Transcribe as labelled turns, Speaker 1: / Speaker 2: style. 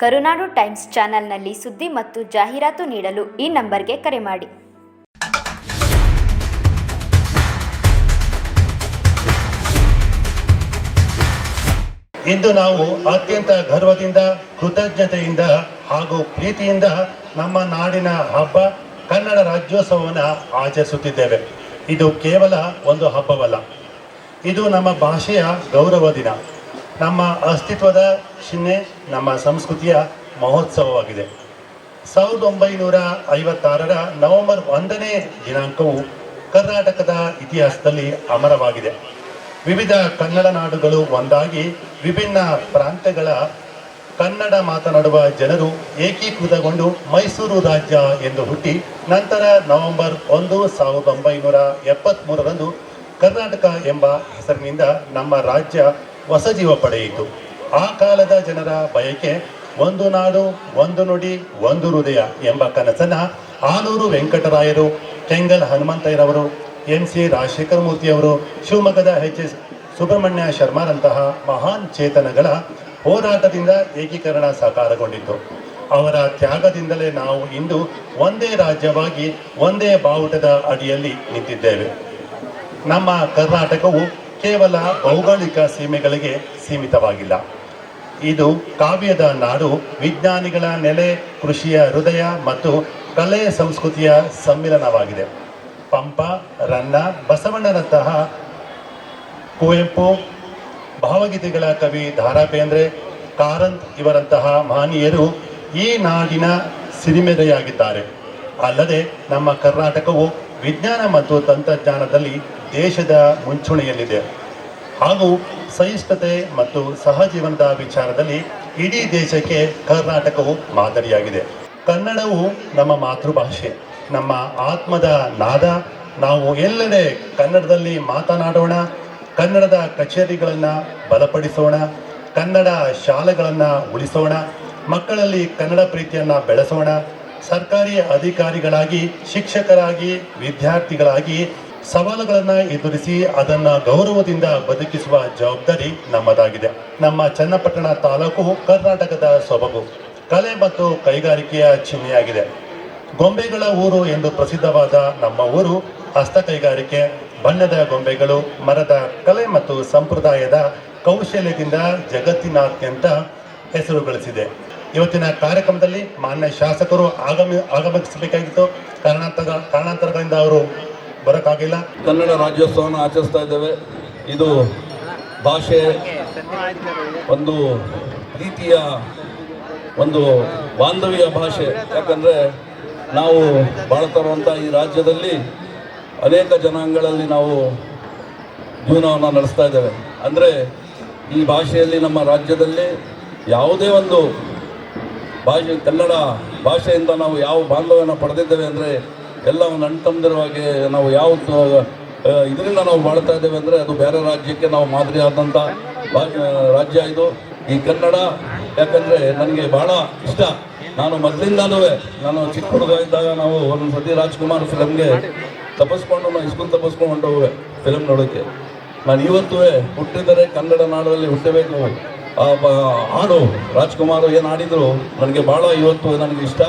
Speaker 1: ಕರುನಾಡು times ಚಾನೆಲ್ನಲ್ಲಿ ಸುದ್ದಿ ಮತ್ತು ಜಾಹೀರಾತು ನೀಡಲು ಈ ನಂಬರ್ಗೆ ಕರೆ ಮಾಡಿ.
Speaker 2: ಇಂದು ನಾವು ಅತ್ಯಂತ ಗರ್ವದಿಂದ, ಕೃತಜ್ಞತೆಯಿಂದ ಹಾಗೂ ಪ್ರೀತಿಯಿಂದ ನಮ್ಮ ನಾಡಿನ ಹಬ್ಬ, ಕನ್ನಡ ರಾಜ್ಯೋತ್ಸವವನ್ನು ಆಚರಿಸುತ್ತಿದ್ದೇವೆ. ಇದು ಕೇವಲ ಒಂದು ಹಬ್ಬವಲ್ಲ. ಇದು ನಮ್ಮ ಭಾಷೆಯ ಗೌರವ ದಿನ. ನಮ್ಮ ಅಸ್ತಿತ್ವದ ಚಿಹ್ನೆ, ನಮ್ಮ ಸಂಸ್ಕೃತಿಯ ಮಹೋತ್ಸವವಾಗಿದೆ. ಸಾವಿರದ ಒಂಬೈನೂರ ಐವತ್ತಾರರ ನವೆಂಬರ್ ಒಂದನೇ ದಿನಾಂಕವು ಕರ್ನಾಟಕದ ಇತಿಹಾಸದಲ್ಲಿ ಅಮರವಾಗಿದೆ. ವಿವಿಧ ಕನ್ನಡ ನಾಡುಗಳು ಒಂದಾಗಿ ವಿಭಿನ್ನ ಪ್ರಾಂತ್ಯಗಳ ಕನ್ನಡ ಮಾತನಾಡುವ ಜನರು ಏಕೀಕೃತಗೊಂಡು ಮೈಸೂರು ರಾಜ್ಯ ಎಂದು ಹುಟ್ಟಿ, ನಂತರ ನವೆಂಬರ್ ಒಂದು, ಸಾವಿರದ ಒಂಬೈನೂರ ಎಪ್ಪತ್ತ್ಮೂರರಂದು ಕರ್ನಾಟಕ ಎಂಬ ಹೆಸರಿನಿಂದ ನಮ್ಮ ರಾಜ್ಯ ಹೊಸ ಜೀವ ಪಡೆಯಿತು. ಆ ಕಾಲದ ಜನರ ಬಯಕೆ ಒಂದು ನಾಡು, ಒಂದು ನುಡಿ, ಒಂದು ಹೃದಯ ಎಂಬ ಕನಸನ್ನ ಆಲೂರು ವೆಂಕಟರಾಯರು, ಕೆಂಗಲ್ ಹನುಮಂತಯ್ಯರವರು ಎಂ ಸಿ ರಾಜಶೇಖರ ಮೂರ್ತಿಯವರು, ಶಿವಮೊಗ್ಗದ ಎಚ್ ಎಸ್ ಸುಬ್ರಹ್ಮಣ್ಯ ಶರ್ಮಾರಂತಹ ಮಹಾನ್ ಚೇತನಗಳ ಹೋರಾಟದಿಂದ ಏಕೀಕರಣ ಸಾಕಾರಗೊಂಡಿತು ಅವರ ತ್ಯಾಗದಿಂದಲೇ ನಾವು ಇಂದು ಒಂದೇ ರಾಜ್ಯವಾಗಿ, ಒಂದೇ ಬಾವುಟದ ಅಡಿಯಲ್ಲಿ ನಿಂತಿದ್ದೇವೆ. ನಮ್ಮ ಕರ್ನಾಟಕವು ಕೇವಲ ಭೌಗೋಳಿಕ ಸೀಮೆಗಳಿಗೆ ಸೀಮಿತವಾಗಿಲ್ಲ. ಇದು ಕಾವ್ಯದ ನಾಡು ವಿಜ್ಞಾನಿಗಳ ನೆಲೆ, ಕೃಷಿಯ ಹೃದಯ ಮತ್ತು ಕಲೆ ಸಂಸ್ಕೃತಿಯ ಸಮ್ಮಿಲನವಾಗಿದೆ. ಪಂಪ, ರನ್ನ, ಬಸವಣ್ಣನಂತಹ ಕುವೆಂಪು, ಭಾವಗೀತೆಗಳ ಕವಿ ಧಾರಾ ಬೇಂದ್ರೆ ಕಾರಂತ್ ಇವರಂತಹ ಮಹನೀಯರು ಈ ನಾಡಿನ ಸಿರಿಮೆರೆಯಾಗಿದ್ದಾರೆ ಅಲ್ಲದೆ ನಮ್ಮ ಕರ್ನಾಟಕವು ವಿಜ್ಞಾನ ಮತ್ತು ತಂತ್ರಜ್ಞಾನದಲ್ಲಿ ದೇಶದ ಮುಂಚೂಣಿಯಲ್ಲಿದೆ. ಹಾಗೂ ಸಹಿಷ್ಣುತೆ ಮತ್ತು ಸಹಜೀವನದ ವಿಚಾರದಲ್ಲಿ ಇಡೀ ದೇಶಕ್ಕೆ ಕರ್ನಾಟಕವು ಮಾದರಿಯಾಗಿದೆ. ಕನ್ನಡವು ನಮ್ಮ ಮಾತೃಭಾಷೆ, ನಮ್ಮ ಆತ್ಮದ ನಾದ. ನಾವು ಎಲ್ಲೆಡೆ ಕನ್ನಡದಲ್ಲಿ ಮಾತನಾಡೋಣ, ಕನ್ನಡದ ಕಚೇರಿಗಳನ್ನು ಬಲಪಡಿಸೋಣ, ಕನ್ನಡ ಶಾಲೆಗಳನ್ನು ಉಳಿಸೋಣ, ಮಕ್ಕಳಲ್ಲಿ ಕನ್ನಡ ಪ್ರೀತಿಯನ್ನು ಬೆಳೆಸೋಣ ಸರ್ಕಾರಿ ಅಧಿಕಾರಿಗಳಾಗಿ, ಶಿಕ್ಷಕರಾಗಿ, ವಿದ್ಯಾರ್ಥಿಗಳಾಗಿ ಸವಾಲುಗಳನ್ನು ಎದುರಿಸಿ ಅದನ್ನು ಗೌರವದಿಂದ ಬದುಕಿಸುವ ಜವಾಬ್ದಾರಿ ನಮ್ಮದಾಗಿದೆ. ನಮ್ಮ ಚನ್ನಪಟ್ಟಣ ತಾಲೂಕು ಕರ್ನಾಟಕದ ಸೊಬಗು. ಕಲೆ ಮತ್ತು ಕೈಗಾರಿಕೆಯ ಚಿಹ್ನೆಯಾಗಿದೆ. ಗೊಂಬೆಗಳ ಊರು ಎಂದು ಪ್ರಸಿದ್ಧವಾದ ನಮ್ಮ ಊರು ಹಸ್ತ ಕೈಗಾರಿಕೆ, ಬಣ್ಣದ ಗೊಂಬೆಗಳು, ಮರದ ಕಲೆ ಮತ್ತು ಸಂಪ್ರದಾಯದ ಕೌಶಲ್ಯದಿಂದ ಜಗತ್ತಿನಾದ್ಯಂತ ಹೆಸರು ಗಳಿಸಿದೆ ಇವತ್ತಿನ ಕಾರ್ಯಕ್ರಮದಲ್ಲಿ ಮಾನ್ಯ ಶಾಸಕರು ಆಗಮಿ ಆಗಮಿಸಬೇಕಾಗಿತ್ತು ಕಾರಣಾಂತರ ಕಾರಣಾಂತರಗಳಿಂದ ಅವರು ಬರೋಕ್ಕಾಗಿಲ್ಲ.
Speaker 3: ಕನ್ನಡ ರಾಜ್ಯೋತ್ಸವವನ್ನು ಆಚರಿಸ್ತಾ ಇದ್ದೇವೆ. ಇದು ಭಾಷೆ ಒಂದು ರೀತಿಯ ಒಂದು ಬಾಂಧವ್ಯ ಭಾಷೆ. ಯಾಕಂದರೆ ನಾವು ಬಾಳ್ತಾರುವಂಥ ಈ ರಾಜ್ಯದಲ್ಲಿ ಅನೇಕ ಜನಾಂಗಗಳಲ್ಲಿ ನಾವು ಜೀವನವನ್ನು ನಡೆಸ್ತಾ ಇದ್ದೇವೆ. ಅಂದರೆ ಈ ಭಾಷೆಯಲ್ಲಿ ನಮ್ಮ ರಾಜ್ಯದಲ್ಲಿ ಯಾವುದೇ ಒಂದು ಭಾಷೆ, ಕನ್ನಡ ಭಾಷೆಯಿಂದ ನಾವು ಯಾವ ಬಾಂಧವ್ಯನ ಪಡೆದಿದ್ದೇವೆ ಅಂದರೆ ಎಲ್ಲ ಒಂದು ಅಣ್ತಂದಿರವಾಗಿ ನಾವು ಯಾವ ಇದರಿಂದ ನಾವು ಮಾಡ್ತಾ ಇದ್ದೇವೆ ಅಂದರೆ ಅದು ಬೇರೆ ರಾಜ್ಯಕ್ಕೆ ನಾವು ಮಾದರಿ ಆದಂಥ ರಾಜ್ಯ ಇದು. ಈ ಕನ್ನಡ, ಯಾಕಂದರೆ ನನಗೆ ಭಾಳ ಇಷ್ಟ. ನಾನು ಮೊದಲಿಂದಲೂ ನಾನು ಚಿಕ್ಕ ಹುಡುಗ ಇದ್ದಾಗ ನಾವು ಒಂದು ಸತಿ ರಾಜ್ಕುಮಾರ್ ಫಿಲಮ್ಗೆ ತಪಸ್ಕೊಂಡು ನಾವು ಇಸ್ಕೂಲ್ ತಪಸ್ಕೊಂಡು ಹೊಂಟೋಗುವೆ ಫಿಲಮ್ ನೋಡೋಕ್ಕೆ. ನಾನು ಇವತ್ತೂ ಹುಟ್ಟಿದರೆ ಕನ್ನಡ ನಾಡಲ್ಲಿ ಹುಟ್ಟಬೇಕು. ಹಾಡು ರಾಜ್ಕುಮಾರ್ ಏನು ಆಡಿದ್ರು ನನಗೆ ಭಾಳ ಇವತ್ತು ನನಗೆ ಇಷ್ಟ